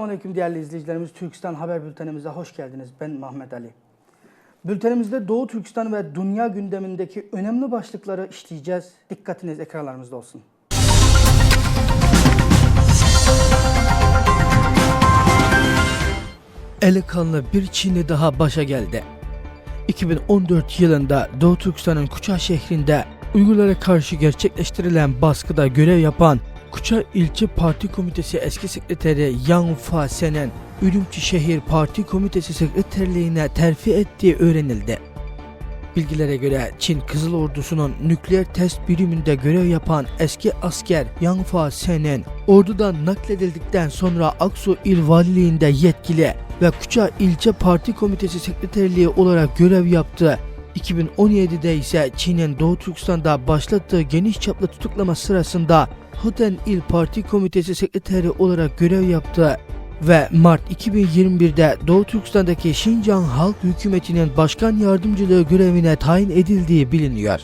Selamünaleyküm değerli izleyicilerimiz. Türkistan Haber Bültenimize hoş geldiniz. Ben Mehmet Ali. Bültenimizde Doğu Türkistan ve dünya gündemindeki önemli başlıkları işleyeceğiz. Dikkatiniz ekranlarımızda olsun. Eli kanlı bir Çinli daha başa geldi. 2014 yılında Doğu Türkistan'ın Kuça şehrinde Uygurlara karşı gerçekleştirilen baskıda görev yapan Kuça İlçe Parti Komitesi eski sekreteri Yang Fa Sen'in Ürümçi Şehir Parti Komitesi sekreterliğine terfi ettiği öğrenildi. Bilgilere göre Çin Kızıl Ordusu'nun nükleer test biriminde görev yapan eski asker Yang Fa Sen'in ordudan nakledildikten sonra Aksu İl Valiliğinde yetkili ve Kuça İlçe Parti Komitesi Sekreterliği olarak görev yaptı. 2017'de ise Çin'in Doğu Türkistan'da başlattığı geniş çaplı tutuklama sırasında Hoten İl Parti Komitesi Sekreteri olarak görev yaptı ve Mart 2021'de Doğu Türkistan'daki Şincan Halk Hükümeti'nin başkan yardımcılığı görevine tayin edildiği biliniyor.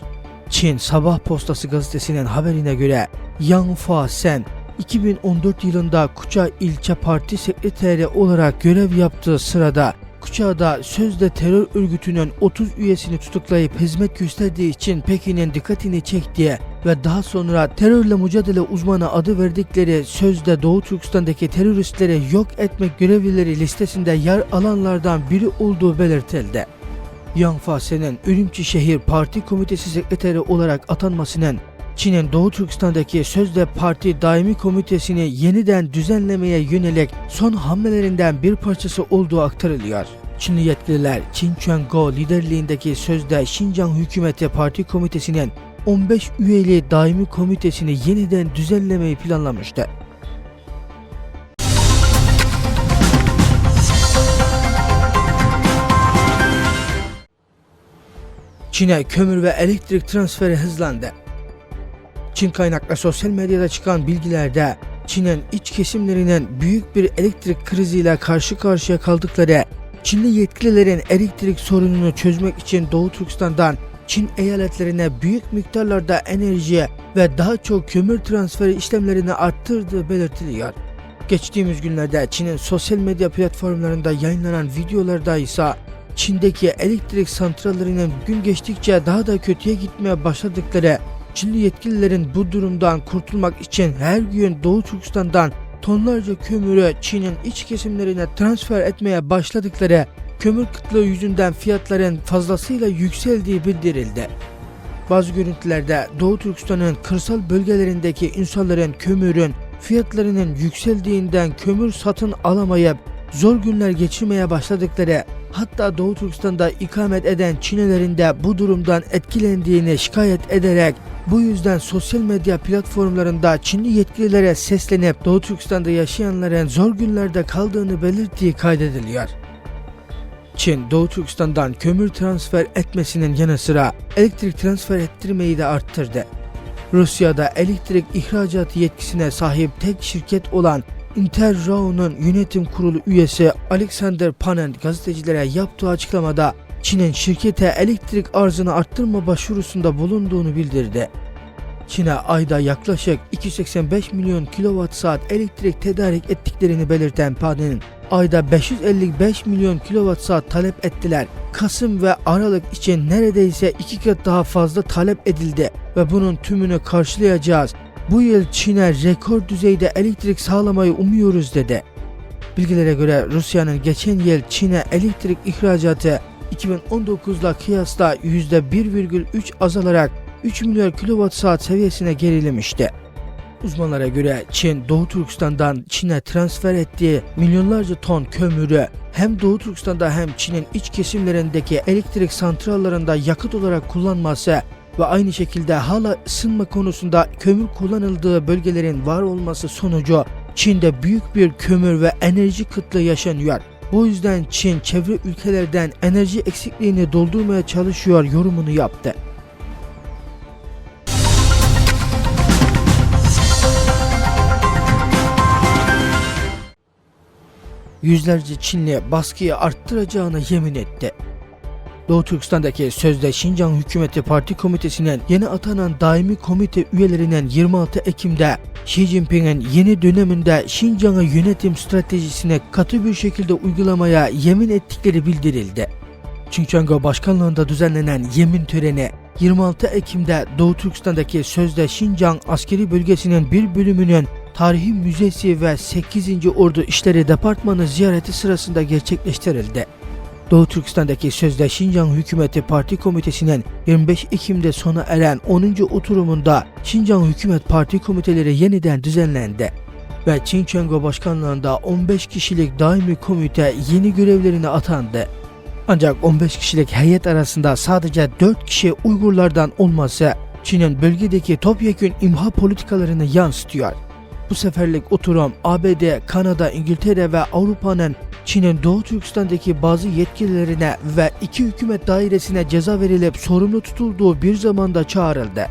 Çin Sabah Postası gazetesinin haberine göre Yang Fa Sen 2014 yılında Kuça İlçe Parti Sekreteri olarak görev yaptığı sırada Kuça'da sözde terör örgütünün 30 üyesini tutuklayıp hizmet gösterdiği için Pekin'in dikkatini çektiği ve daha sonra terörle mücadele uzmanı adı verdikleri sözde Doğu Türkistan'daki teröristleri yok etmek görevlileri listesinde yer alanlardan biri olduğu belirtildi. Yang Fase'nin Ürümçi Şehir Parti Komitesi Sekreteri olarak atanmasının Çin'in Doğu Türkistan'daki sözde parti daimi komitesini yeniden düzenlemeye yönelik son hamlelerinden bir parçası olduğu aktarılıyor. Çinli yetkililer Çin Chuan-go liderliğindeki sözde Şincan Hükümeti Parti Komitesi'nin 15 üyeli daimi komitesini yeniden düzenlemeyi planlamıştı. Çin'e kömür ve elektrik transferi hızlandı. Çin kaynaklı sosyal medyada çıkan bilgilerde Çin'in iç kesimlerinin büyük bir elektrik kriziyle karşı karşıya kaldıkları, Çinli yetkililerin elektrik sorununu çözmek için Doğu Türkistan'dan Çin eyaletlerine büyük miktarlarda enerji ve daha çok kömür transferi işlemlerini arttırdığı belirtiliyor. Geçtiğimiz günlerde Çin'in sosyal medya platformlarında yayınlanan videolarda ise Çin'deki elektrik santrallerinin gün geçtikçe daha da kötüye gitmeye başladıkları Çinli yetkililerin bu durumdan kurtulmak için her gün Doğu Türkistan'dan tonlarca kömürü Çin'in iç kesimlerine transfer etmeye başladıkları kömür kıtlığı yüzünden fiyatların fazlasıyla yükseldiği bildirildi. Bazı görüntülerde Doğu Türkistan'ın kırsal bölgelerindeki insanların kömürün fiyatlarının yükseldiğinden kömür satın alamayıp zor günler geçirmeye başladıkları hatta Doğu Türkistan'da ikamet eden Çinlilerin de bu durumdan etkilendiğini şikayet ederek bu yüzden sosyal medya platformlarında Çinli yetkililere seslenip Doğu Türkistan'da yaşayanların zor günlerde kaldığını belirttiği kaydediliyor. Çin, Doğu Türkistan'dan kömür transfer etmesinin yanı sıra elektrik transfer ettirmeyi de arttırdı. Rusya'da elektrik ihracatı yetkisine sahip tek şirket olan Interrao'nun yönetim kurulu üyesi Alexander Panent gazetecilere yaptığı açıklamada Çin'in şirkete elektrik arzını arttırma başvurusunda bulunduğunu bildirdi. Çin'e ayda yaklaşık 285 milyon kilowatt saat elektrik tedarik ettiklerini belirten Panent, ayda 555 milyon kilowatt saat talep ettiler. Kasım ve Aralık için neredeyse iki kat daha fazla talep edildi ve bunun tümünü karşılayacağız. Bu yıl Çin'e rekor düzeyde elektrik sağlamayı umuyoruz dedi. Bilgilere göre Rusya'nın geçen yıl Çin'e elektrik ihracatı 2019'la kıyasla %1,3 azalarak 3 milyar kilowatt saat seviyesine gerilemişti. Uzmanlara göre Çin, Doğu Türkistan'dan Çin'e transfer ettiği milyonlarca ton kömürü hem Doğu Türkistan'da hem Çin'in iç kesimlerindeki elektrik santrallarında yakıt olarak kullanması ve aynı şekilde hala ısınma konusunda kömür kullanıldığı bölgelerin var olması sonucu Çin'de büyük bir kömür ve enerji kıtlığı yaşanıyor. Bu yüzden Çin çevre ülkelerden enerji eksikliğini doldurmaya çalışıyor yorumunu yaptı. Yüzlerce Çinli baskıyı arttıracağını yemin etti. Doğu Türkistan'daki sözde Şincan Hükümeti Parti Komitesi'nin yeni atanan daimi komite üyelerinin 26 Ekim'de Xi Jinping'in yeni döneminde Şincan'ı yönetim stratejisine katı bir şekilde uygulamaya yemin ettikleri bildirildi. Çinçango Başkanlığında düzenlenen yemin töreni 26 Ekim'de Doğu Türkistan'daki sözde Şincan askeri bölgesinin bir bölümünün Tarihi Müzesi ve 8. Ordu İşleri Departmanı ziyareti sırasında gerçekleştirildi. Doğu Türkistan'daki sözde Şincan Hükümeti Parti Komitesi'nin 25 Ekim'de sona eren 10. oturumunda Şincan Hükümet Parti Komiteleri yeniden düzenlendi ve Çinçengo Başkanlığında 15 kişilik daimi komite yeni görevlerine atandı. Ancak 15 kişilik heyet arasında sadece 4 kişi Uygurlardan olması Çin'in bölgedeki topyekün imha politikalarını yansıtıyor. Bu seferlik oturum ABD, Kanada, İngiltere ve Avrupa'nın Çin'in Doğu Türkistan'daki bazı yetkililerine ve iki hükümet dairesine ceza verilip sorumlu tutulduğu bir zamanda çağrıldı.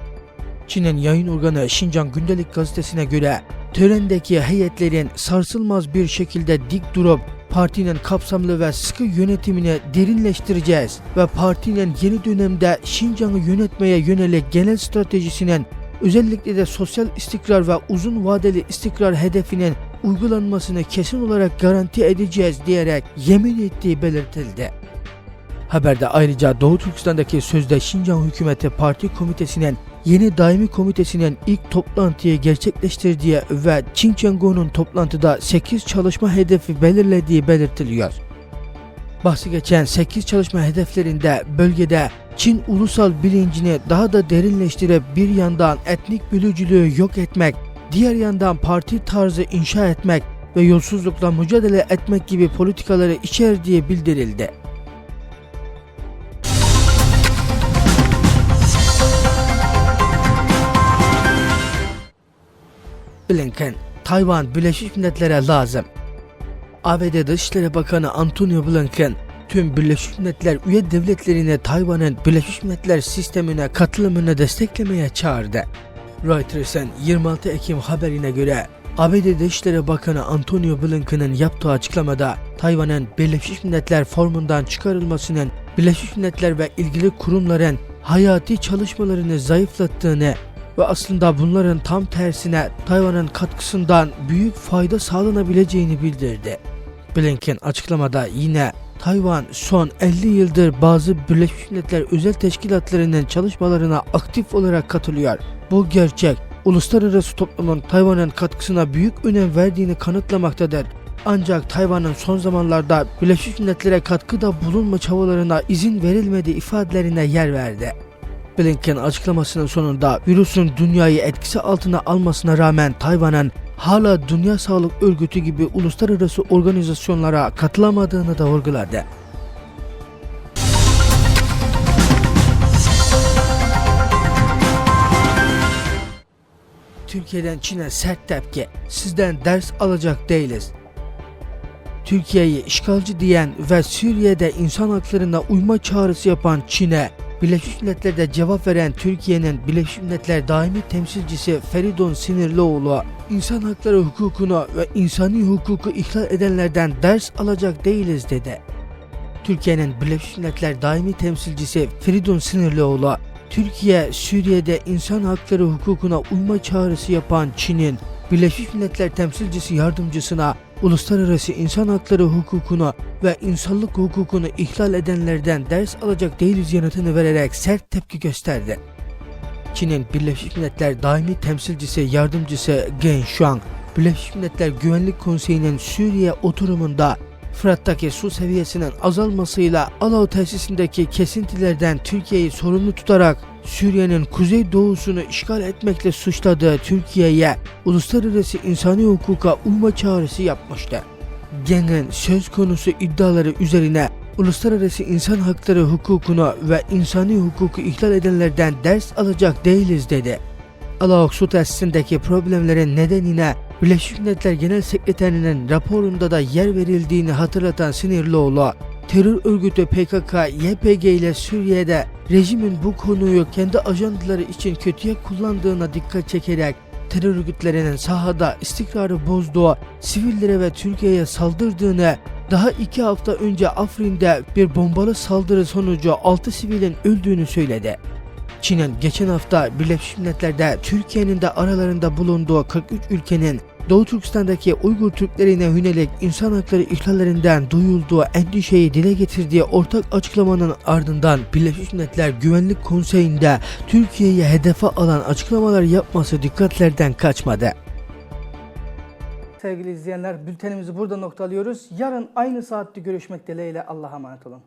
Çin'in yayın organı Şincan Gündelik gazetesine göre törendeki heyetlerin sarsılmaz bir şekilde dik durup partinin kapsamlı ve sıkı yönetimini derinleştireceğiz ve partinin yeni dönemde Şincan'ı yönetmeye yönelik genel stratejisinin özellikle de sosyal istikrar ve uzun vadeli istikrar hedefinin uygulanmasını kesin olarak garanti edeceğiz diyerek yemin ettiği belirtildi. Haberde ayrıca Doğu Türkistan'daki sözde Şincan Hükümeti Parti Komitesi'nin yeni daimi komitesinin ilk toplantıyı gerçekleştirdiği ve Çinçengo'nun toplantıda 8 çalışma hedefi belirlediği belirtiliyor. Bahsi geçen 8 çalışma hedeflerinde bölgede Çin ulusal bilincini daha da derinleştirip bir yandan etnik bölücülüğü yok etmek, diğer yandan parti tarzı inşa etmek ve yolsuzlukla mücadele etmek gibi politikaları içerdiği bildirildi. Blinken, Tayvan Birleşmiş Milletler'e lazım. ABD Dışişleri Bakanı Antonio Blinken, tüm Birleşmiş Milletler üye devletlerini Tayvan'ın Birleşmiş Milletler sistemine katılımını desteklemeye çağırdı. Reuters'ın 26 Ekim haberine göre ABD Dışişleri Bakanı Antonio Blinken'ın yaptığı açıklamada Tayvan'ın Birleşmiş Milletler formundan çıkarılmasının Birleşmiş Milletler ve ilgili kurumların hayati çalışmalarını zayıflattığını ve aslında bunların tam tersine Tayvan'ın katkısından büyük fayda sağlanabileceğini bildirdi. Blinken açıklamada yine Tayvan son 50 yıldır bazı Birleşmiş Milletler özel teşkilatlarının çalışmalarına aktif olarak katılıyor. Bu gerçek uluslararası toplumun Tayvan'ın katkısına büyük önem verdiğini kanıtlamaktadır. Ancak Tayvan'ın son zamanlarda Birleşmiş Milletler'e katkıda bulunma çabalarına izin verilmediği ifadelerine yer verdi. Blinken açıklamasının sonunda virüsün dünyayı etkisi altına almasına rağmen Tayvan'ın hala Dünya Sağlık Örgütü gibi uluslararası organizasyonlara katılamadığını da vurguladı. Türkiye'den Çin'e sert tepki. Sizden ders alacak değiliz. Türkiye'yi işgalci diyen ve Suriye'de insan haklarına uyma çağrısı yapan Çin'e Birleşmiş Milletler'de cevap veren Türkiye'nin Birleşmiş Milletler daimi temsilcisi Feridun Sinirlioğlu, insan hakları hukukunu ve insani hukuku ihlal edenlerden ders alacak değiliz dedi. Türkiye'nin Birleşmiş Milletler daimi temsilcisi Feridun Sinirlioğlu, Türkiye, Suriye'de insan hakları hukukuna uyma çağrısı yapan Çin'in Birleşmiş Milletler temsilcisi yardımcısına uluslararası insan hakları hukukunu ve insanlık hukukunu ihlal edenlerden ders alacak değiliz yanıtını vererek sert tepki gösterdi. Çin'in Birleşmiş Milletler daimi temsilcisi yardımcısı Gen Shuang, Birleşmiş Milletler Güvenlik Konseyi'nin Suriye oturumunda Fırat'taki su seviyesinin azalmasıyla Alav tesisindeki kesintilerden Türkiye'yi sorumlu tutarak Suriye'nin kuzey doğusunu işgal etmekle suçladığı Türkiye'ye uluslararası insani hukuka uyma çağrısı yapmıştı. Gen'in söz konusu iddiaları üzerine uluslararası insan hakları hukukunu ve insani hukuku ihlal edenlerden ders alacak değiliz dedi. Alaok su tesisindeki problemlerin nedenine Birleşmiş Milletler Genel Sekreterinin raporunda da yer verildiğini hatırlatan Sinirlioğlu, terör örgütü PKK, YPG ile Suriye'de rejimin bu konuyu kendi ajandaları için kötüye kullandığına dikkat çekerek terör örgütlerinin sahada istikrarı bozduğu, sivillere ve Türkiye'ye saldırdığını daha iki hafta önce Afrin'de bir bombalı saldırı sonucu 6 sivilin öldüğünü söyledi. Çin'in geçen hafta Birleşmiş Milletler'de Türkiye'nin de aralarında bulunduğu 43 ülkenin Doğu Türkistan'daki Uygur Türklerine yönelik insan hakları ihlallerinden duyulduğu endişeyi dile getirdiği ortak açıklamanın ardından Birleşmiş Milletler Güvenlik Konseyi'nde Türkiye'yi hedefe alan açıklamalar yapması dikkatlerden kaçmadı. Sevgili izleyenler bültenimizi burada noktalıyoruz. Yarın aynı saatte görüşmek dileğiyle Allah'a emanet olun.